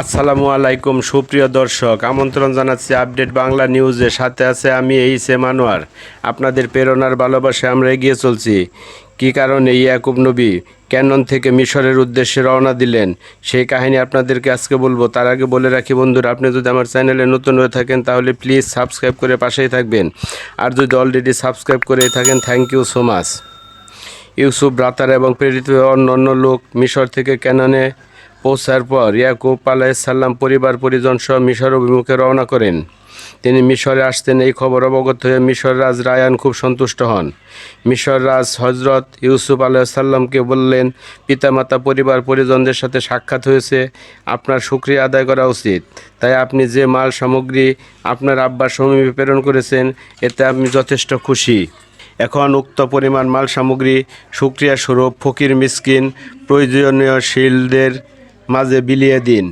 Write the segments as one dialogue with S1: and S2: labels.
S1: আসসালামু আলাইকুম, সুপ্রিয় দর্শক। আমন্ত্রণ জানাচ্ছি আপডেট বাংলা নিউজের সাথে আছে আমি এই সে মানোয়ার আপনাদের প্রেরণার ভালোবাসে আমরা এগিয়ে চলছি। কী কারণে ইয়াকুব নবী ক্যানন থেকে মিশরের উদ্দেশ্যে রওনা দিলেন? সেই কাহিনী আপনাদেরকে আজকে বলব। তার আগে বলে রাখি, বন্ধুরা, আপনি যদি আমার চ্যানেলে নতুন হয়ে থাকেন, তাহলে প্লিজ সাবস্ক্রাইব করে পাশেই থাকবেন। আর যদি অলরেডি সাবস্ক্রাইব করে থাকেন thank you so much Yusuf brother এবং প্রেরিত অন্য অন্য লোক মিশর থেকে ক্যাননে পৌঁছার পর ইয়াকুব আলাইসাল্লাম পরিবার পরিজন সহ মিশর অভিমুখে রওনা করেন। তিনি মিশরে আসতেন, এই খবর অবগত হয়ে মিশর রাজ রায়ান খুব সন্তুষ্ট হন। মিশর রাজ হজরত ইউসুফ আলাইসাল্লামকে বললেন, পিতামাতা, পরিবার পরিজনদের সাথে সাক্ষাৎ হয়েছে, আপনার সুক্রিয়া আদায় করা উচিত। তাই আপনি যে মাল সামগ্রী আপনার আব্বার সমীপে প্রেরণ করেছেন, এতে আমি যথেষ্ট খুশি। এখন উক্ত পরিমাণ মাল সামগ্রী সুক্রিয়া স্বরূপ ফকির, মিসকিন, প্রয়োজনীয় শিল্ডের মাঝে বিলিয়ে দিন।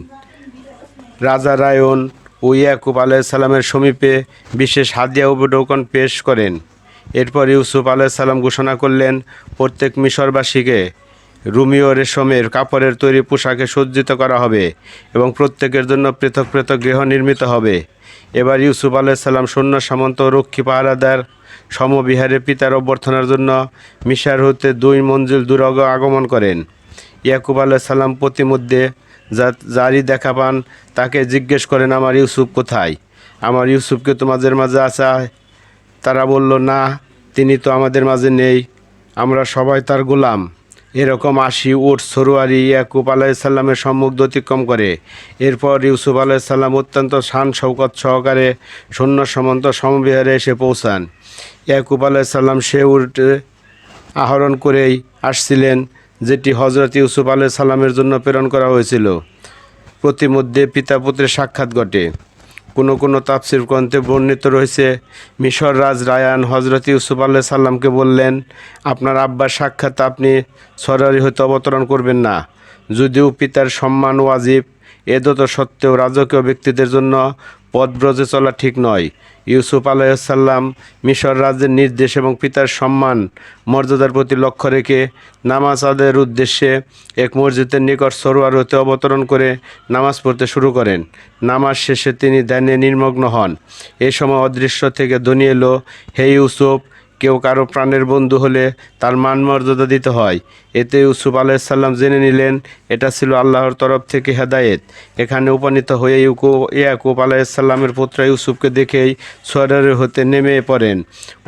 S1: রাজা রায়ন ও ইয়াকুব আলাইসাল্লামের সমীপে বিশেষ হাদিয়া উপঢৌকন পেশ করেন। এরপর ইউসুফ আলাইসাল্লাম ঘোষণা করলেন, প্রত্যেক মিশরবাসীকে রুমিও রেশমের কাপড়ের তৈরি পোশাকে সজ্জিত করা হবে এবং প্রত্যেকের জন্য পৃথক পৃথক গৃহ নির্মিত হবে। এবার ইউসুফ আলাইসাল্লাম সৈন্য, সামন্ত রক্ষী পাহারাদার সমবিহারে পিতার অভ্যর্থনার জন্য মিশার হতে দুই মঞ্জিল দুরগ আগমন করেন। ইয়াকুব আলাইসাল্লাম প্রতিমধ্যে যা যারই দেখা পান, তাকে জিজ্ঞেস করেন, আমার ইউসুফ কোথায়? আমার ইউসুফকে তোমাদের মাঝে আসা তারা বলল, না, তিনি তো আমাদের মাঝে নেই, আমরা সবাই তার গোলাম। এরকম আশি উট সরুয়ারি ইয়াকুব আলাইসাল্লামের সম্মুখ অতিক্রম করে। এরপর ইউসুফ আলাইসাল্লাম অত্যন্ত শান শৌকত সহকারে সৈন্য সমন্ত সমবিহারে এসে পৌঁছান। ইয়াকুব আলাইসাল্লাম সে উটে আহরণ করেই আসছিলেন। যেটি হজরত ইউসুফ আলাইসাল্লামের জন্য প্রেরণ করা হয়েছিল। প্রতিমধ্যে পিতা পুত্রের সাক্ষাৎ ঘটে। কোনো কোনো তাফসির গ্রন্থে বর্ণিত রয়েছে, মিশর রাজ রায়ান হজরত ইউসুফ আল্লাহ সাল্লামকে বললেন, আপনার আব্বার সাক্ষাৎ আপনি সরারি হতে অবতরণ করবেন না। যদিও পিতার সম্মান ওয়াজিব এদত সত্ত্বেও রাজকীয় ব্যক্তিদের জন্য পদব্রজে চলা ঠিক নয়। ইউসুফ আলাইসাল্লাম মিশর রাজ্যের নির্দেশ এবং পিতার সম্মান, মর্যাদার প্রতি লক্ষ্য রেখে নামাজ আদের উদ্দেশ্যে এক মসজিদের নিকট সরোয়ার হতে অবতরণ করে নামাজ পড়তে শুরু করেন। নামাজ শেষে তিনি ধ্যানে নির্মগ্ন হন। এ সময় অদৃশ্য থেকে ধ্বনি এলো, হে ইউসুফ কেউ কারও প্রাণের বন্ধু হলে তার মান মর্যাদা দিতে হয়। এতে ইউসুফ আলাইসাল্লাম জেনে নিলেন, এটা ছিল আল্লাহর তরফ থেকে হেদায়েত। এখানে উপনীত হয়ে ইউকু ইয়াকুব আলাইসাল্লামের পুত্র ইউসুফকে দেখেই সোয়ারের হতে নেমে পড়েন।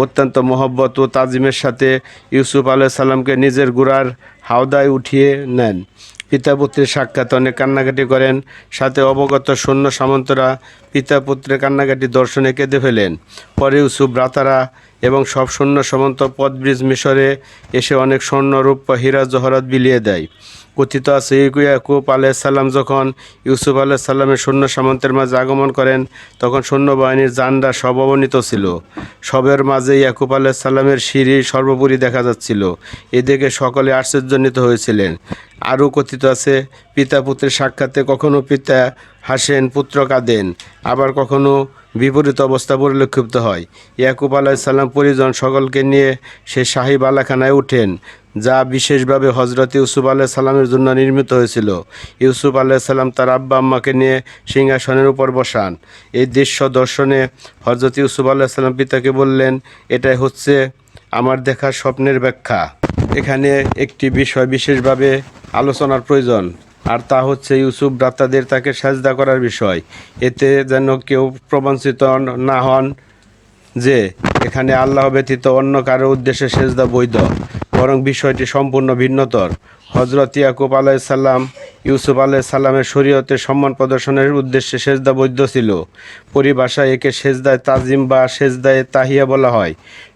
S1: অত্যন্ত মহব্বত ও তাজিমের সাথে ইউসুফ আলাইসাল্লামকে নিজের গুড়ার হাওদায় উঠিয়ে নেন। পিতা পুত্রের সাক্ষাৎ অনেক কান্নাকাটি করেন, সাথে অবগত সৈন্য সামন্তরা পিতা পুত্রের কান্নাকাটি দর্শনে কেঁদে ফেলেন। পরে ইউসুফ ব্রাতারা এবং সব সৈন্য সামন্ত পদব্রিজ মিশরে এসে অনেক স্বর্ণ রূপ হীরা, জহরত বিলিয়ে দেয়। কথিত আছে ইয়াকুব আলাইসাল্লাম যখন ইউসুফ আলাইসাল্লামের সৈন্য সামন্তের মাঝে আগমন করেন, তখন সৈন্যবাহিনীর জান্ডা সব অবনীত ছিল। সবের মাঝে ইয়াকুব আলাইসাল্লামের সিঁড়ি সর্বোপরি দেখা যাচ্ছিল। এদিকে সকলে আশ্চর্যান্বিত হয়েছিলেন। আরও কথিত আছে, পিতা পুত্রের সাক্ষাতে কখনো পিতা হাসেন, পুত্র কাঁদেন, আবার কখনো বিপরীত অবস্থা পরিলক্ষিত হয়। ইয়াকুব আলাইসাল্লাম পরিজন সকলকে নিয়ে সে শাহী বালাখানায় উঠেন, যা বিশেষভাবে হজরত ইউসুফ আলাহ সাল্লামের জন্য নির্মিত হয়েছিল। ইউসুফ আলাহ সাল্লাম তার আব্বা আম্মাকে নিয়ে সিংহাসনের উপর বসান। এই দৃশ্য দর্শনে হজরত ইউসুফ আলাহ সাল্লাম পিতাকে বললেন, এটাই হচ্ছে আমার দেখা স্বপ্নের ব্যাখ্যা। এখানে একটি বিষয় বিশেষভাবে আলোচনার প্রয়োজন। আর তা হচ্ছে ইউসুফ দাতাদের তাকে সাজদা করার বিষয়। এতে যেন কেউ প্রবঞ্চিত না হন যে এখানে আল্লাহ ব্যতীত অন্য কারও উদ্দেশ্যে সেজদা বৈধ, বরং বিষয়টি সম্পূর্ণ ভিন্নতর। হজরত ইয়াকুব আলাইসাল্লাম ইউসুফ আলাইসাল্লামের শরীয়তে সম্মান প্রদর্শনের উদ্দেশ্যে সেজদা বৈধ ছিল। পরিভাষায় একে সেজদায় তাজিম বা সেজদায় তাহিয়া বলা হয়।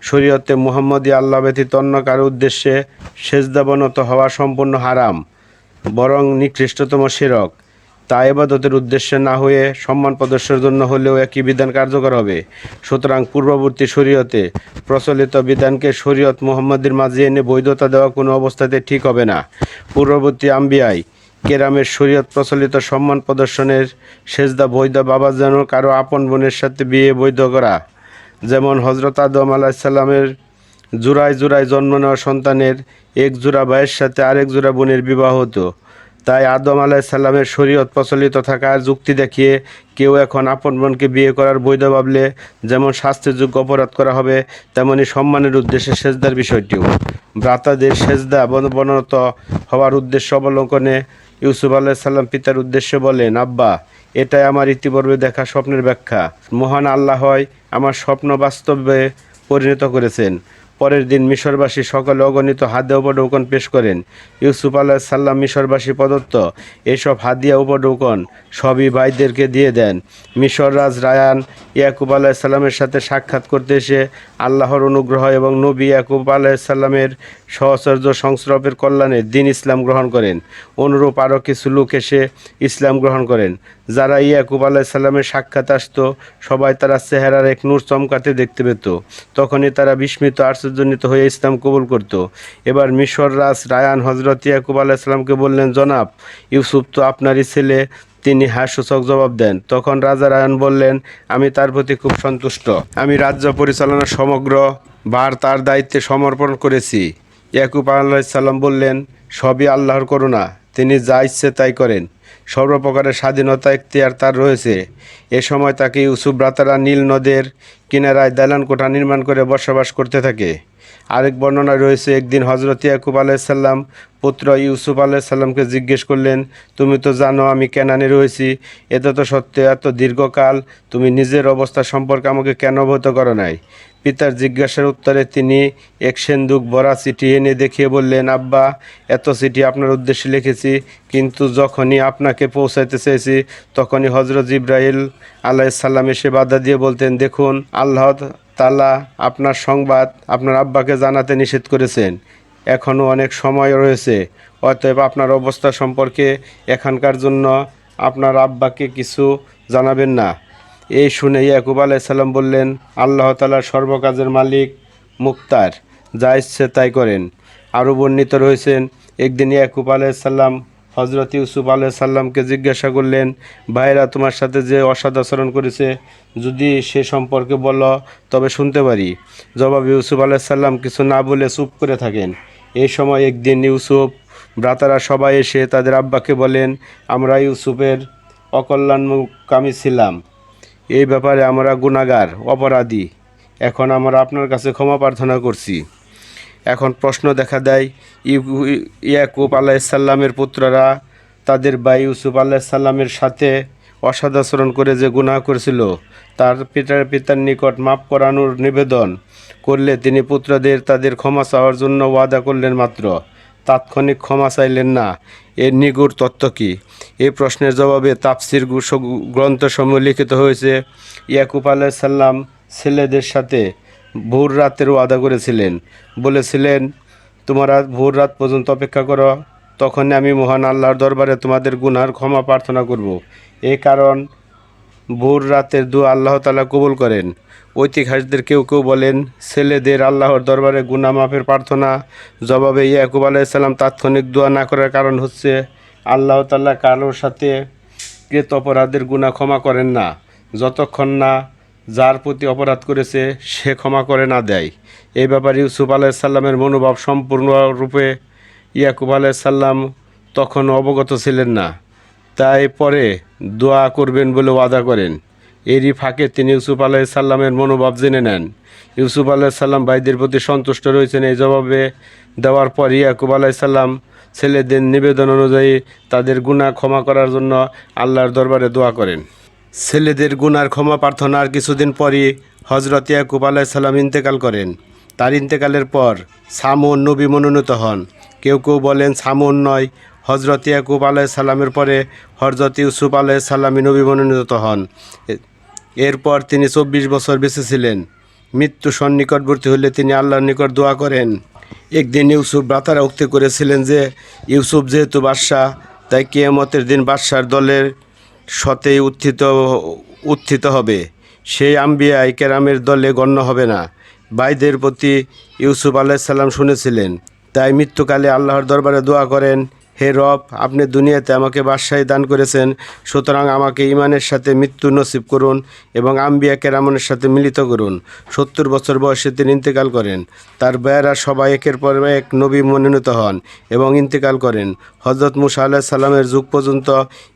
S1: শরীয়তে মুহাম্মদী আল্লাহ ব্যতীত অন্য কারও উদ্দেশ্যে সেজদাবনত হওয়া সম্পূর্ণ হারাম, বরং নিকৃষ্টতম শিরক। তা এবাদতের উদ্দেশ্যে না হয়ে সম্মান প্রদর্শনের জন্য হলেও একই বিধান কার্যকর হবে। সুতরাং পূর্ববর্তী শরীয়তে প্রচলিত বিধানকে শরীয়ত মোহাম্মদের মাঝে এনে বৈধতা দেওয়া কোনো অবস্থাতে ঠিক হবে না। পূর্ববর্তী আম্বিয়াই কেরামের শরীয়ত প্রচলিত সম্মান প্রদর্শনের সেজদা বৈধ বাবা যেন কারও আপন বোনের সাথে বিয়ে বৈধ করা। যেমন হজরত আদম আলাহিসাল্লামের জোড়ায় জোড়ায় জন্ম নেওয়া সন্তানের এক জোড়া ভাইয়ের সাথে আরেক জোড়া বোনের বিবাহ হতো। তাই আদম আলাইসাল্লামের শরীয়ত প্রচলিত থাকার যুক্তি দেখিয়ে কেউ এখন আপন বোনকে বিয়ে করার বৈধ ভাবলে যেমন শাস্তির যোগ্য অপরাধ করা হবে, তেমনি সম্মানের উদ্দেশ্যে সেজদার বিষয়টিও। ভ্রাতাদের সেজদা বনত হওয়ার উদ্দেশ্য অবলম্বনে ইউসুফ আলাইসাল্লাম পিতার উদ্দেশ্যে বলেন, আব্বা, এটাই আমার ইতিপূর্বে দেখা স্বপ্নের ব্যাখ্যা। মহান আল্লাহ হয় আমার স্বপ্ন বাস্তবে পরিণত করেছেন। পরের দিন মিশরবাসী সকলে অগণিত হাদে উপঢৌকন পেশ করেন। ইউসুফ আল্লাহ সাল্লাম মিশরবাসী প্রদত্ত এসব হাদিয়া উপঢৌকন সবই ভাইদেরকে দিয়ে দেন। মিশর রাজ রায়ান ইয়াকুব আলাহ সাল্লামের সাথে সাক্ষাৎ করতে এসে আল্লাহর অনুগ্রহ এবং নবী ইয়াকুব আলাহ সাল্লামের সহচর্য সংস্রবের কল্যাণে দিন ইসলাম গ্রহণ করেন। অনুরূপ আরও কিছু লোক এসে ইসলাম গ্রহণ করেন। যারা ইয়াকুব আলাহ সাল্লামের সাক্ষাৎ আসতো, সবাই তারা চেহারার এক নূর চমকাতে দেখতে পেত। তখনই তারা বিস্মিত আশ্চর্যজনিত হয়ে ইসলাম কবুল করত। এবার মিশর রাজ রায়ান হজরত ইয়াকুব আলাইসলামকে বললেন, জনাব, ইউসুফ তো আপনারই ছেলে, তিনি হাস্যসক জবাব দেন। তখন রাজা রায়ন বললেন, আমি তার প্রতি খুব সন্তুষ্ট। আমি রাজ্য পরিচালনার সমগ্র বার তার দায়িত্বে সমর্পণ করেছি। ইয়াকুব আল্লাহ সাল্লাম বললেন, সবই আল্লাহর করুণা। তিনি যা ইচ্ছে তাই করেন। সর্বপ্রকারের স্বাধীনতা এখতিয়ার তার রয়েছে। এ সময় তাকে ইউসুফ ব্রাতারা নীল নদের কিনারায় দালান কোঠা নির্মাণ করে বসবাস করতে থাকে। আরেক বর্ণনায় রয়েছে, একদিন হজরত ইয়াকুব আলাইসাল্লাম পুত্র ইউসুফ আলাইসাল্লামকে জিজ্ঞেস করলেন, তুমি তো জানো আমি কেনানে রয়েছি এটা তো সত্য এত দীর্ঘকাল তুমি নিজের অবস্থা সম্পর্কে আমাকে কেন অবগত করো নাই? পিতার জিজ্ঞাসার উত্তরে তিনি এক সেন্দুক ভরা চিঠি এনে দেখিয়ে বললেন, আব্বা, এত চিঠি আপনার উদ্দেশ্যে লিখেছি, কিন্তু যখনই আপনাকে পৌঁছাইতে চেয়েছি তখনই হজরত ইব্রাহিল আলাইসাল্লাম এসে বাধা দিয়ে বলতেন, দেখুন, আল্লাহ তালা আপনার সংবাদ আপনার আব্বাকে জানাতে নিষেধ করেছেন। এখনও অনেক সময় রয়েছে। অতএব আপনার অবস্থা সম্পর্কে এখানকার জন্য আপনার আব্বাকে কিছু জানাবেন না। এই শুনে ইয়াকুব আলাইসাল্লাম বললেন, আল্লাহ তালার সর্বকাজের মালিক মুক্তার, যা ইচ্ছে তাই করেন। আরও বর্ণিত রয়েছেন, একদিন ইয়াকুব আলাইসাল্লাম হজরত ইউসুফ আলাইসাল্লামকে জিজ্ঞাসা করলেন ভাইরা তোমার সাথে যে অসৎ আচরণ করেছে, যদি সে সম্পর্কে বলো, তবে শুনতে পারি। জবাব ইউসুফ আলাইসাল্লাম কিছু না বলে চুপ করে থাকেন। এই সময় একদিন ইউসুফ ভ্রাতারা সবাই এসে তাদের আব্বাকে বলেন, আমরা ইউসুফের অকল্যাণকামী ছিলাম। এই ব্যাপারে আমরা গুণাগার, অপরাধী। এখন আমরা আপনার কাছে ক্ষমা প্রার্থনা করছি। এখন প্রশ্ন দেখা দেয় ইয়াকুব আলাইসাল্লামের পুত্ররা তাদের ভাই ইউসুফ আলাইসাল্লামের সাথে অসদাচরণ করে যে গুনাহ করেছিল, তার পিতার পিতার নিকট মাপ করানোর নিবেদন করলে তিনি পুত্রদের তাদের ক্ষমা চাওয়ার জন্য ওয়াদা করলেন মাত্র। তাৎক্ষণিক ক্ষমা চাইলেন না। এর নিগুড় তত্ত্ব কী? এই প্রশ্নের জবাবে তাফসির গ্রন্থসমূহ লিখিত হয়েছে। ইয়াকুব আলাইসাল্লাম ছেলেদের সাথে ভোর রাতের ওয়াদা করেছিলেন। বলেছিলেন, তোমরা ভোর রাত পর্যন্ত অপেক্ষা করো। তখনই আমি মহান আল্লাহর দরবারে তোমাদের গুনার ক্ষমা প্রার্থনা করব। এই কারণ ভোর রাতের দু আল্লাহ তালা কবুল করেন। ঐতিহাসিকদের কেউ কেউ বলেন, ছেলেদের আল্লাহর দরবারে গুনা মাফের প্রার্থনা। জবাবে ইয়াকুব আলাইসাল্লাম তাৎক্ষণিক দোয়া না করার কারণ হচ্ছে, আল্লাহ তাল্লাহ কারোর সাথে কৃত অপরাধের গুণা ক্ষমা করেন না। যতক্ষণ না যার প্রতি অপরাধ করেছে, সে ক্ষমা করে না দেয়। এই ব্যাপারে ইউসুফ আলাইসাল্লামের মনোভাব সম্পূর্ণরূপে ইয়াকুব আলাইসাল্লাম তখন অবগত ছিলেন না। তাই পরে দোয়া করবেন বলে ওয়াদা করেন। এরই ফাঁকে তিনি ইউসুফ আলাইসাল্লামের মনোভাব জেনে নেন। ইউসুফ আলাইসাল্লাম ভাইদের প্রতি সন্তুষ্ট রয়েছেন। এই জবাবে দেওয়ার পর ইয়াকুব আলাইসাল্লাম ছেলেদের নিবেদন অনুযায়ী তাদের গুণা ক্ষমা করার জন্য আল্লাহর দরবারে দোয়া করেন। ছেলেদের গুনার ক্ষমা প্রার্থনার কিছুদিন পরই হজরত ইয়াকুব আলাইসাল্লাম ইন্তেকাল করেন। তার ইন্তেকালের পর সামুন নবী মনোনীত হন। কেউ কেউ বলেন সামুন নয় হজরত ইয়াকুব আলাইসাল্লামের পরে হজরত ইউসুফ আলাইসাল্লামী নবী মনোনীত হন। এরপর তিনি চব্বিশ বছর বেঁচে ছিলেন। মৃত্যু সন্নিকটবর্তী হলে তিনি আল্লাহর নিকট দোয়া করেন। একদিন ইউসুফ ব্রাতারা উক্তি করেছিলেন যে, ইউসুফ যেহেতু বাদশাহ, তাই কেয়ামতের দিন বাদশার দলের সতেই উত্থিত উত্থিত হবে। সেই আম্বিয়া কেরামের দলে গণ্য হবে না। বাইদের প্রতি ইউসুফ আলাইসাল্লাম শুনেছিলেন। তাই মৃত্যুকালে আল্লাহর দরবারে দোয়া করেন। হে রব, আপনি দুনিয়াতে আমাকে বাদশাহী দান করেছেন, সুতরাং আমাকে ইমানের সাথে মৃত্যু নসিব করুন এবং আম্বিয়া কেরামনের সাথে মিলিত করুন। সত্তর বছর বয়সে তিনি ইন্তেকাল করেন। তার বেয়ারা সবাই একের পর এক নবী মনোনীত হন এবং ইন্তেকাল করেন। হজরত মুসা আল্লাহ সাল্লামের যুগ পর্যন্ত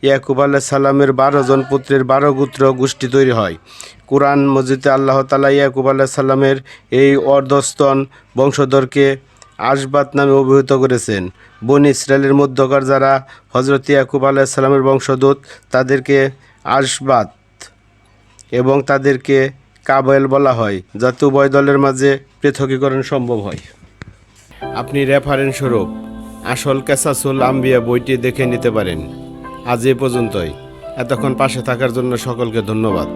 S1: ইয়াকুব আল্লাহ সাল্লামের বারো জন পুত্রের বারো গুত্র গোষ্ঠী তৈরি হয়। কোরআন মসজিদে আল্লাহ তালা ইয়াকুব আল্লাহ সাল্লামের এই অর্ধস্তন বংশধরকে আশবাত নামে অভিহিত করেছেন। বন ইসরায়েলের মধ্যকার যারা হজরত ইয়াকুব আল্লাহ সাল্লামের বংশদূত তাদেরকে আশবাত এবং তাদেরকে কাবেল বলা হয়, যাতে উভয় দলের মাঝে পৃথকীকরণ সম্ভব হয়। আপনি রেফারেন্স স্বরূপ আসল ক্যাসাসুল আম্বিয়া বইটি দেখে নিতে পারেন। আজ এ পর্যন্তই। এতক্ষণ পাশে থাকার জন্য সকলকে ধন্যবাদ।